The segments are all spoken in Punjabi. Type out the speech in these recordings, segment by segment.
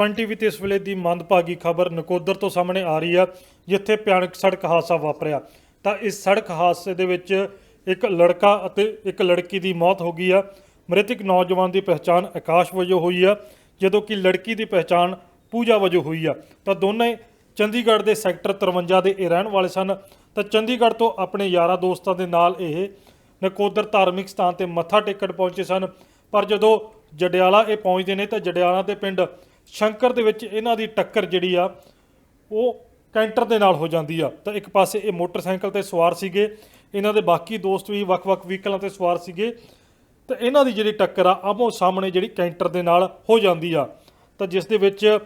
ਪਨ ਟੀਵੀ ਤੇ ਇਸ ਵੇਲੇ ਦੀ ਮੰਦਭਾਗੀ ਖਬਰ ਨਕੋਦਰ ਤੋਂ ਸਾਹਮਣੇ ਆ ਰਹੀ ਆ, ਜਿੱਥੇ ਭਿਆਨਕ ਸੜਕ ਹਾਦਸਾ ਵਾਪਰਿਆ। ਤਾਂ ਇਸ ਸੜਕ ਹਾਦਸੇ ਦੇ ਵਿੱਚ ਇੱਕ ਲੜਕਾ ਅਤੇ ਇੱਕ ਲੜਕੀ ਦੀ ਮੌਤ ਹੋ ਗਈ ਆ। ਮ੍ਰਿਤਕ ਨੌਜਵਾਨ ਦੀ ਪਹਿਚਾਣ ਆਕਾਸ਼ ਵਜੋਂ ਹੋਈ ਆ, ਜਦੋਂ ਕਿ ਲੜਕੀ ਦੀ ਪਹਿਚਾਣ ਪੂਜਾ ਵਜੋਂ ਹੋਈ ਆ। ਤਾਂ ਦੋਨੇ ਚੰਡੀਗੜ੍ਹ ਦੇ ਸੈਕਟਰ 53 ਦੇ ਇਹ ਰਹਿਣ ਵਾਲੇ ਸਨ। ਤਾਂ ਚੰਡੀਗੜ੍ਹ ਤੋਂ ਆਪਣੇ ਯਾਰਾਂ ਦੋਸਤਾਂ ਦੇ ਨਾਲ ਇਹ ਨਕੋਦਰ ਧਾਰਮਿਕ ਸਥਾਨ ਤੇ ਮੱਥਾ ਟੇਕਣ ਪਹੁੰਚੇ ਸਨ। ਪਰ ਜਦੋਂ ਜਡਿਆਲਾ ਇਹ ਪਹੁੰਚਦੇ ਨੇ, ਤਾਂ ਜਡਿਆਲਾ ਦੇ ਪਿੰਡ ਸ਼ੰਕਰ ਦੇ ਵਿੱਚ ਇਹਨਾਂ ਦੀ ਟੱਕਰ ਜਿਹੜੀ ਆ, ਉਹ ਕੈਂਟਰ ਦੇ ਨਾਲ ਹੋ ਜਾਂਦੀ ਆ। ਤਾਂ ਇੱਕ ਪਾਸੇ ਇਹ ਮੋਟਰਸਾਈਕਲ ਤੇ ਸਵਾਰ ਸੀਗੇ, ਇਹਨਾਂ ਦੇ ਬਾਕੀ ਦੋਸਤ ਵੀ ਵੱਖ-ਵੱਖ ਵਹੀਕਲਾਂ ਤੇ ਸਵਾਰ ਸੀਗੇ। ਤਾਂ ਇਹਨਾਂ ਦੀ ਜਿਹੜੀ ਟੱਕਰ ਆ ਆਮੋ ਸਾਹਮਣੇ ਜਿਹੜੀ ਕੈਂਟਰ ਦੇ ਨਾਲ ਹੋ ਜਾਂਦੀ ਆ। ਤਾਂ ਜਿਸ ਦੇ ਵਿੱਚ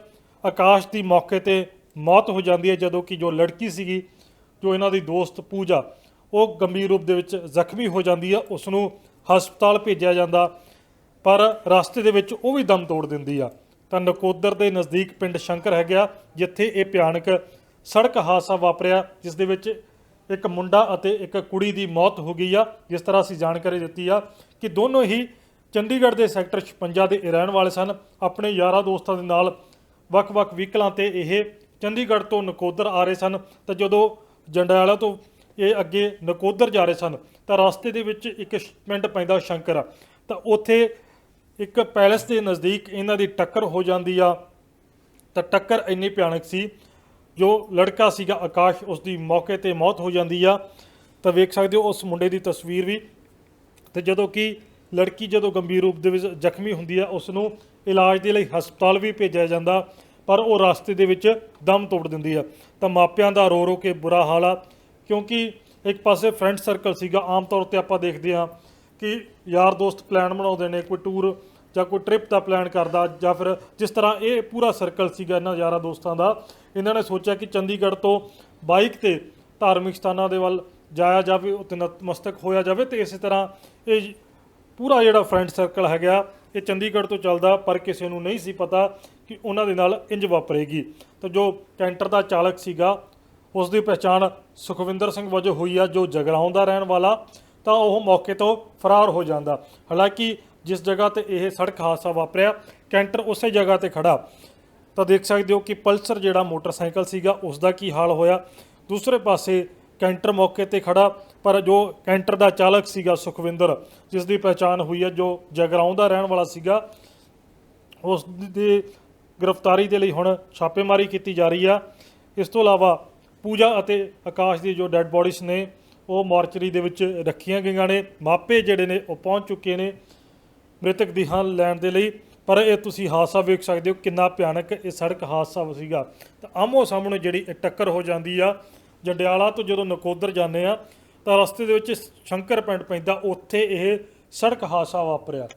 ਆਕਾਸ਼ ਦੀ ਮੌਕੇ ਤੇ ਮੌਤ ਹੋ ਜਾਂਦੀ ਹੈ ਜਦੋਂ ਕਿ ਜੋ ਲੜਕੀ ਸੀਗੀ, ਜੋ ਇਹਨਾਂ ਦੀ ਦੋਸਤ ਪੂਜਾ, ਉਹ ਗੰਭੀਰ ਰੂਪ ਦੇ ਵਿੱਚ ਜ਼ਖਮੀ ਹੋ ਜਾਂਦੀ ਆ ਉਸ ਨੂੰ ਹਸਪਤਾਲ ਭੇਜਿਆ ਜਾਂਦਾ। ਪਰ ਰਸਤੇ ਦੇ ਵਿੱਚ ਉਹ ਵੀ ਦਮ ਤੋੜ ਦਿੰਦੀ ਆ। ਤਾਂ ਨਕੋਦਰ ਦੇ ਨਜ਼ਦੀਕ ਪਿੰਡ ਸ਼ੰਕਰ ਹੈਗਾ ਜਿੱਥੇ ਇਹ ਭਿਆਨਕ ਸੜਕ ਹਾਦਸਾ ਵਾਪਰਿਆ, ਜਿਸ ਦੇ ਵਿੱਚ ਇੱਕ ਮੁੰਡਾ ਅਤੇ ਇੱਕ ਕੁੜੀ ਦੀ ਮੌਤ ਹੋ ਗਈ ਆ। ਜਿਸ ਤਰ੍ਹਾਂ ਅਸੀਂ ਜਾਣਕਾਰੀ ਦਿੱਤੀ ਆ ਕਿ ਦੋਨੋਂ ਹੀ ਚੰਡੀਗੜ੍ਹ ਦੇ ਸੈਕਟਰ 56 ਦੇ ਰਹਿਣ ਵਾਲੇ ਸਨ। ਆਪਣੇ ਯਾਰਾਂ ਦੋਸਤਾਂ ਦੇ ਨਾਲ ਵੱਖ-ਵੱਖ ਵਹੀਕਲਾਂ ਤੇ ਇਹ ਚੰਡੀਗੜ੍ਹ ਤੋਂ ਨਕੋਦਰ ਆ ਰਹੇ ਸਨ। ਤਾਂ ਜਦੋਂ ਜੰਡਿਆਲਾ ਤੋਂ ਇਹ ਅੱਗੇ ਨਕੋਦਰ ਜਾ ਰਹੇ ਸਨ, ਤਾਂ ਰਸਤੇ ਦੇ ਵਿੱਚ ਇੱਕ ਸ਼- ਪਿੰਡ ਪੈਂਦਾ ਸ਼ੰਕਰ ਤਾਂ ਉੱਥੇ ਇੱਕ ਪੈਲੇਸ ਦੇ ਨਜ਼ਦੀਕ ਇਹਨਾਂ ਦੀ ਟੱਕਰ ਹੋ ਜਾਂਦੀ ਆ, ਤਾਂ ਟੱਕਰ ਇੰਨੀ ਭਿਆਨਕ ਸੀ, ਜੋ ਲੜਕਾ ਸੀਗਾ ਆਕਾਸ਼ ਉਸ ਦੀ ਮੌਕੇ ਤੇ ਮੌਤ ਹੋ ਜਾਂਦੀ ਆ। ਤਾਂ ਵੇਖ ਸਕਦੇ ਹੋ ਉਸ ਮੁੰਡੇ ਦੀ ਤਸਵੀਰ ਵੀ। ਤੇ ਜਦੋਂ ਕਿ ਲੜਕੀ ਜਦੋਂ ਗੰਭੀਰ ਰੂਪ ਦੇ ਵਿੱਚ ਜ਼ਖਮੀ ਹੁੰਦੀ ਆ ਉਸ ਨੂੰ ਇਲਾਜ ਦੇ ਲਈ ਹਸਪਤਾਲ ਵੀ ਭੇਜਿਆ ਜਾਂਦਾ, ਪਰ ਉਹ ਰਸਤੇ ਦੇ ਵਿੱਚ ਦਮ ਤੋੜ ਦਿੰਦੀ ਆ। ਤਾਂ ਮਾਪਿਆਂ ਦਾ ਰੋ ਰੋ ਕੇ ਬੁਰਾ ਹਾਲ ਆ, ਕਿਉਂਕਿ ਇੱਕ ਪਾਸੇ ਫਰੈਂਡ ਸਰਕਲ ਸੀਗਾ, ਆਮ ਤੌਰ ਤੇ ਆਪਾਂ ਦੇਖਦੇ ਆ ਕਿ ਯਾਰ ਦੋਸਤ ਪਲਾਨ ਬਣਾਉਂਦੇ ਨੇ, ਕੋਈ ਟੂਰ ਜਾਂ ਕੋਈ ਟ੍ਰਿਪ ਦਾ ਪਲਾਨ ਕਰਦਾ ਜਾਂ ਫਿਰ ਜਿਸ ਤਰ੍ਹਾਂ ਇਹ ਪੂਰਾ ਸਰਕਲ ਸੀਗਾ ਇਹਨਾਂ ਯਾਰਾਂ ਦੋਸਤਾਂ ਦਾ, ਇਹਨਾਂ ਨੇ ਸੋਚਿਆ ਕਿ ਚੰਡੀਗੜ੍ਹ ਤੋਂ ਬਾਈਕ ਤੇ ਧਾਰਮਿਕ ਸਥਾਨਾਂ ਦੇ ਵੱਲ ਜਾਇਆ ਜਾਵੇ ਉੱਤੇ ਨਤਮਸਤਕ ਹੋਇਆ ਜਾਵੇ ਤੇ ਇਸੇ ਤਰ੍ਹਾਂ ਇਹ ਪੂਰਾ ਜਿਹੜਾ ਫਰੈਂਡ ਸਰਕਲ ਹੈਗਾ, ਇਹ ਚੰਡੀਗੜ੍ਹ ਤੋਂ ਚੱਲਦਾ ਪਰ ਕਿਸੇ ਨੂੰ ਨਹੀਂ ਸੀ ਪਤਾ ਕਿ ਉਹਨਾਂ ਦੇ ਨਾਲ ਇੰਜ ਵਾਪਰੇਗੀ। ਤਾਂ ਜੋ ਕੈਂਟਰ ਦਾ ਚਾਲਕ ਸੀਗਾ ਉਸ ਦੀ ਪਛਾਣ ਸੁਖਵਿੰਦਰ ਸਿੰਘ ਵਜੋਂ ਹੋਈ ਆ, ਜੋ ਜਗਰਾਉਂ ਦਾ ਰਹਿਣ ਵਾਲਾ ਤਾਂ ਉਹ ਮੌਕੇ ਤੋਂ ਫਰਾਰ ਹੋ ਜਾਂਦਾ। ਹਾਲਾਂਕਿ ਜਿਸ ਜਗ੍ਹਾ ਤੇ ਇਹ ਸੜਕ ਹਾਦਸਾ ਵਾਪਰਿਆ, ਕੈਂਟਰ ਉਸੇ ਜਗ੍ਹਾ ਤੇ ਖੜਾ। ਤਾਂ ਦੇਖ ਸਕਦੇ ਹੋ ਕਿ ਪਲਸਰ ਜਿਹੜਾ ਮੋਟਰਸਾਈਕਲ ਸੀਗਾ ਉਸ ਦਾ ਕੀ ਹਾਲ ਹੋਇਆ। ਦੂਸਰੇ ਪਾਸੇ ਕੈਂਟਰ ਮੌਕੇ ਤੇ ਖੜਾ, ਪਰ ਜੋ ਕੈਂਟਰ ਦਾ ਚਾਲਕ ਸੀਗਾ ਸੁਖਵਿੰਦਰ, ਜਿਸ ਦੀ ਪਛਾਣ ਹੋਈ ਹੈ, ਜੋ ਜਗਰਾਉਂ ਦਾ ਰਹਿਣ ਵਾਲਾ ਸੀਗਾ ਉਸ ਦੀ ਗ੍ਰਿਫਤਾਰੀ ਦੇ ਲਈ ਹੁਣ ਛਾਪੇਮਾਰੀ ਕੀਤੀ ਜਾ ਰਹੀ ਆ। ਇਸ ਤੋਂ ਇਲਾਵਾ ਪੂਜਾ ਅਤੇ ਆਕਾਸ਼ ਦੀ ਜੋ ਡੈੱਡ ਬੋਡੀਜ਼ ਨੇ ਉਹ ਮੋਰਚਰੀ ਦੇ ਵਿੱਚ ਰੱਖੀਆਂ ਗਈਆਂ ਨੇ। ਮਾਪੇ ਜਿਹੜੇ ਨੇ, ਉਹ ਪਹੁੰਚ ਚੁੱਕੇ ਨੇ ਮ੍ਰਿਤਕ ਦੀ ਹਾਂ ਲੈਣ ਦੇ ਲਈ। ਪਰ ਇਹ ਤੁਸੀਂ ਹਾਦਸਾ ਵੇਖ ਸਕਦੇ ਹੋ, ਕਿੰਨਾ ਭਿਆਨਕ ਇਹ ਸੜਕ ਹਾਦਸਾ ਸੀਗਾ। ਤਾਂ ਆਮੋ ਸਾਹਮਣੇ ਜਿਹੜੀ ਇਹ ਟੱਕਰ ਹੋ ਜਾਂਦੀ ਆ, ਜੰਡਿਆਲਾ ਤੋਂ ਜਦੋਂ ਨਕੋਦਰ ਜਾਂਦੇ ਆ, ਤਾਂ ਰਸਤੇ ਦੇ ਵਿੱਚ ਸ਼ੰਕਰ ਪਿੰਡ ਪੈਂਦਾ, ਉੱਥੇ ਇਹ ਸੜਕ ਹਾਦਸਾ ਵਾਪਰਿਆ।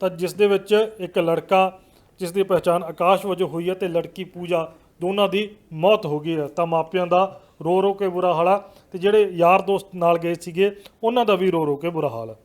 ਤਾਂ ਜਿਸ ਦੇ ਵਿੱਚ ਇੱਕ ਲੜਕਾ, ਜਿਸ ਦੀ ਪਛਾਣ ਆਕਾਸ਼ ਵਜੋਂ ਹੋਈ ਹੈ ਤੇ ਲੜਕੀ ਪੂਜਾ, ਦੋਨਾਂ ਦੀ ਮੌਤ ਹੋ ਗਈ ਹੈ ਤਾਂ ਮਾਪਿਆਂ ਦਾ ਰੋ ਰੋ ਕੇ ਬੁਰਾ ਹਾਲ ਆ। ਤੇ ਜਿਹੜੇ ਯਾਰ ਦੋਸਤ ਨਾਲ ਗਏ ਸੀਗੇ, ਉਹਨਾਂ ਦਾ ਵੀ ਰੋ ਰੋ ਕੇ ਬੁਰਾ ਹਾਲ ਆ।